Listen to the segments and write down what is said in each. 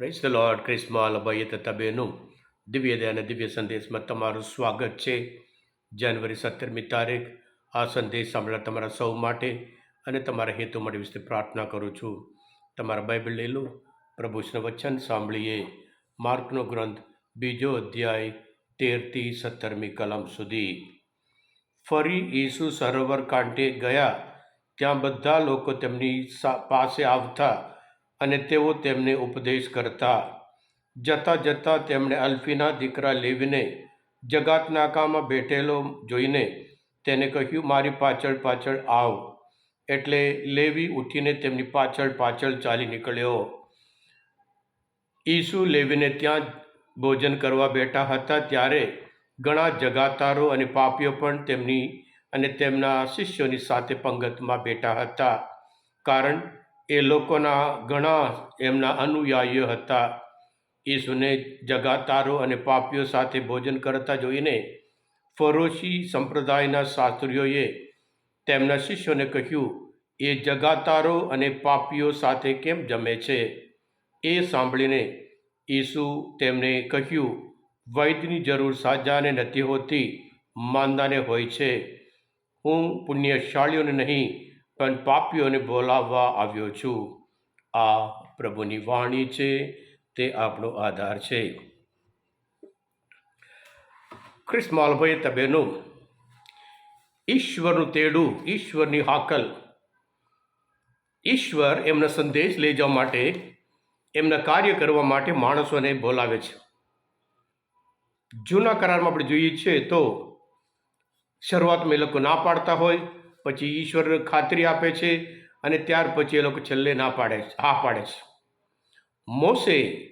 Press the lord ક્રિસ્મા લભાઈએ તથા બહેનું દિવ્ય દયા અને દિવ્ય સંદેશમાં તમારું સ્વાગત છે જાન્યુઆરી સત્તરમી તારીખ આ સંદેશ સાંભળવા તમારા સૌ માટે અને તમારા હેતુ માટે વિશે પ્રાર્થના કરું છું. તમારા બાઇબલ લઈ લો. પ્રભુષ્ણ વચન સાંભળીએ. માર્કનો ગ્રંથ બીજો અધ્યાય તેરથી સત્તરમી કલમ સુધી. ફરી ઈસુ સરોવર કાંઠે ગયા. ત્યાં બધા લોકો તેમની સા- પાસે આવતા અને તેઓ તેમને ઉપદેશ કરતા, જતાં જતાં તેમણે અલ્ફીના દીકરા લેવીને જગાતનાકામાં બેઠેલો જોઈને તેને કહ્યું, મારી પાછળ પાછળ આવ. એટલે લેવી ઉઠીને તેમની પાછળ પાછળ ચાલી નીકળ્યો. ઈસુ લેવીને ત્યાં ભોજન કરવા બેઠા હતા, ત્યારે ઘણા જગાતારો અને પાપીઓ પણ તેમની અને તેમના શિષ્યોની સાથે પંગતમાં બેઠા હતા. કારણ એ લોકોના ઘણા એમના અનુયાયીઓ હતા. ઈસુને જગાતારો અને પાપીઓ સાથે ભોજન કરતા જોઈને ફરોશી સંપ્રદાયના શાસ્ત્રીઓએ તેમના શિષ્યોને કહ્યું, એ જગાતારો અને પાપીઓ સાથે કેમ જમે છે? એ સાંભળીને ઈસુ તેમને કહ્યું વૈદ્યની જરૂર સાજાને નથી હોતી, માંદાને હોય છે. હું પુણ્યશાળીઓને નહીં પણ પાપીઓને બોલાવવા આવ્યો છું. આ પ્રભુની વાણી છે, તે આપણો આધાર છે. ક્રિસ્માલભાઈ તબેનું. ઈશ્વરનું તેડું, ઈશ્વરની હાકલ. ઈશ્વર એમના સંદેશ લઈ જવા માટે, એમના કાર્ય કરવા માટે માણસોને બોલાવે છે. જૂના કરારમાં આપણે જોઈએ છીએ તો શરૂઆતમાં એ લોકો ના પાડતા હોય પછી ઈશ્વર ખાતરી આપે છે અને ત્યાર પછી એ લોકો છેલ્લે ના પાડે છે, હા પાડે છે. મોસે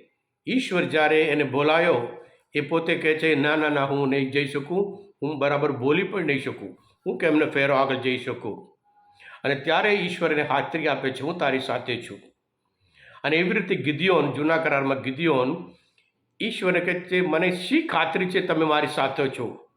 ઈશ્વર જ્યારે એને બોલાયો, એ પોતે કહે છે, ના ના ના, હું નહીં જઈ શકું, હું બરાબર બોલી પણ નહીં શકું, હું કેમને ફેરો આગળ જઈ શકું? અને ત્યારે ઈશ્વરને ખાતરી આપે છે, હું તારી સાથે છું. અને એવી રીતે ગિદિયોન જૂના કરારમાં ગિદિયોન ઈશ્વરને કહે છે, મને શી ખાતરી છે તમે મારી સાથે છો?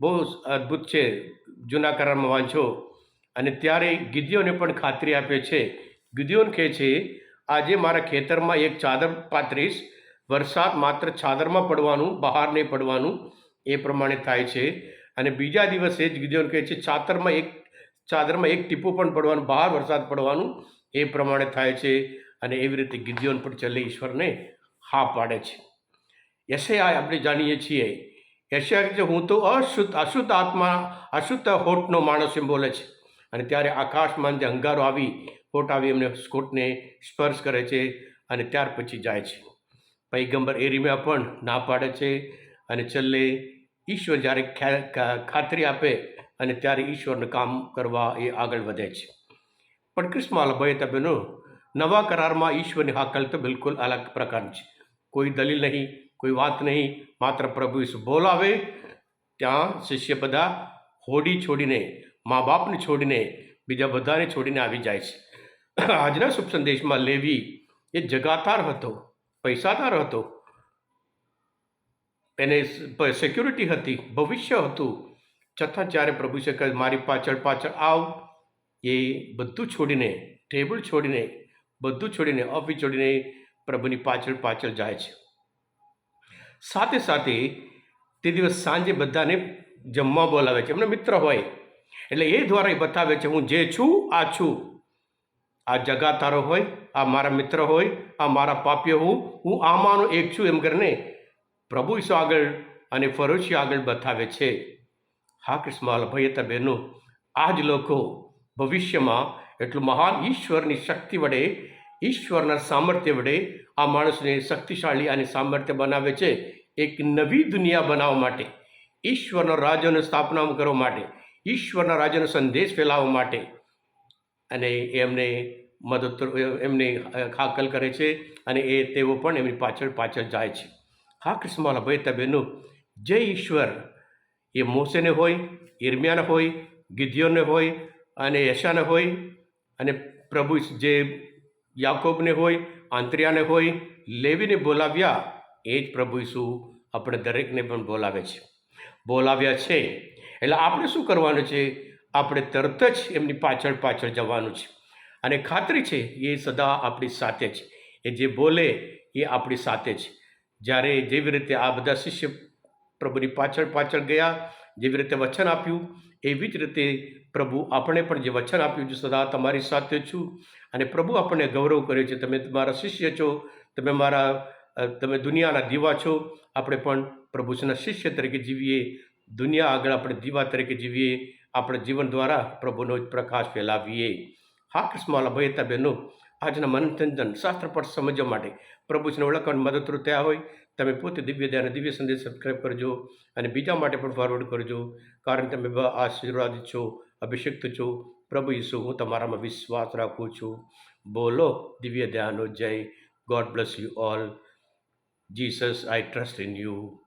બહુ અદ્ભુત છે જૂના કરારમાં વાંચો. અને ત્યારે ગિદિયોને પણ ખાતરી આપે છે. ગિદિયોન કહે છે, આજે મારા ખેતરમાં એક ચાદર પાત્રીસ, વરસાદ માત્ર ચાદરમાં પડવાનું, બહાર નહીં પડવાનું, એ પ્રમાણે થાય છે. અને બીજા દિવસે જ ગિદિયોન કહે છે ચાતરમાં એક, ચાદરમાં એક ટીપું પણ પડવાનું, બહાર વરસાદ પડવાનું, એ પ્રમાણે થાય છે. અને એવી રીતે ગિદિયોન પણ છેલ્લે ઈશ્વરને હા પાડે છે. યશયા આપણે જાણીએ છીએ યશયા છે હું તો અશુદ્ધ અશુદ્ધ આત્મા, અશુદ્ધ હોઠનો માણસ એમ બોલે છે. અને ત્યારે આકાશમાં જે અંગારો આવી હોઠ આવી એમને સ્કોટને સ્પર્શ કરે છે અને ત્યાર પછી જાય છે. પૈગંબર એરિમ્યા પણ ના પાડે છે અને છેલ્લે ઈશ્વર જ્યારે ખાતરી આપે અને ત્યારે ઈશ્વરનું કામ કરવા એ આગળ વધે છે. પણ ક્રિસ્માલ ભય તબેનો નવા કરારમાં ઈશ્વરની હાકલ તો બિલકુલ અલગ પ્રકારની છે. કોઈ દલીલ નહીં કોઈ વાત નહીં, માત્ર પ્રભુ ઈસુ બોલાવે, ત્યાં શિષ્ય બધા હોડી છોડીને, મા બાપને છોડીને, બીજા બધાને છોડીને આવી જાય છે. આજના શુભ સંદેશમાં લેવી એ જગાતાર હતો, પૈસાદાર હતો. એને સિક્યુરિટી હતી, ભવિષ્ય હતું. છતાં જ્યારે પ્રભુ છે કે મારી પાછળ પાછળ આવ, એ બધું છોડીને, ટેબલ છોડીને, બધું છોડીને ઓફિસ છોડીને પ્રભુની પાછળ પાછળ જાય છે. સાથે સાથે તે દિવસ સાંજે બધાને જમવા બોલાવે છે. એમના મિત્ર હોય. એટલે એ દ્વારા એ બતાવે છે, હું જે છું, આ છું. આ જગા તારો હોય, આ મારા મિત્ર હોય, આ મારા પાપ્ય હું હું આમાંનો એક છું. એમ કરીને પ્રભુ ઈસુ આગળ અને ફરોશી આગળ બતાવે છે. હા, કૃષ્ણ ભયતા બહેનો આ જ લોકો ભવિષ્યમાં એટલું મહાન ઈશ્વરની શક્તિ વડે ઈશ્વરના સામર્થ્ય વડે આ માણસને શક્તિશાળી અને સામર્થ્ય બનાવે છે એક નવી દુનિયા બનાવવા માટે, ઈશ્વરના રાજ્યની સ્થાપના કરવા માટે, ઈશ્વરના રાજ્યનો સંદેશ ફેલાવવા માટે. અને એમને મદદ એમને ખાકલ કરે છે અને એ તેઓ પણ એમની પાછળ પાછળ જાય છે. હા, કૃષ્ણમાલા ભાઈ તબેનું જય ઈશ્વર એ મોસેને હોય ઇરમિયાને હોય ગિદ્યોને હોય અને યશાને હોય અને પ્રભુ જે યાકોબને હોય આંતરિયાને હોય, લેવીને બોલાવ્યા, એ જ પ્રભુ ઈસુ આપણે દરેકને પણ બોલાવે છે. બોલાવ્યા છે. એટલે આપણે શું કરવાનું છે? આપણે તરત જ એમની પાછળ પાછળ જવાનું છે. અને ખાતરી છે, એ સદા આપણી સાથે છે. એ જે બોલે, એ આપણી સાથે છે. જ્યારે જેવી રીતે આ બધા શિષ્ય પ્રભુની પાછળ પાછળ ગયા જેવી રીતે વચન આપ્યું, એવી જ રીતે પ્રભુ આપણે પણ જે વચન આપ્યું છે, સદા તમારી સાથે છું. અને પ્રભુ આપણને ગૌરવ કરે છે, તમે મારા શિષ્ય છો, તમે મારા તમે દુનિયાના દીવા છો. આપણે પણ પ્રભુના શિષ્ય તરીકે જીવીએ, દુનિયા આગળ આપણે દીવા તરીકે જીવીએ, આપણે જીવન દ્વારા પ્રભુનો જ પ્રકાશ ફેલાવીએ. હા કૃષ્ણવાલા ભાઈ બહેનો, આજના મનોરંજન શાસ્ત્ર પર સમજવા માટે પ્રભુને ઓળખવાની મદદરૂપ થયા હોય. તમે પોતે દિવ્ય ધ્યાન દિવ્ય સંદેશ સબસ્ક્રાઈબ કરજો અને બીજા માટે પણ ફોરવર્ડ કરજો. કારણ તમે આશીર્વાદ છો, અભિષિક્ત છો. પ્રભુ ઈસુ, હું તમારામાં વિશ્વાસ રાખું છું. બોલો દિવ્ય ધ્યાનો જય. God bless you all Jesus I trust in you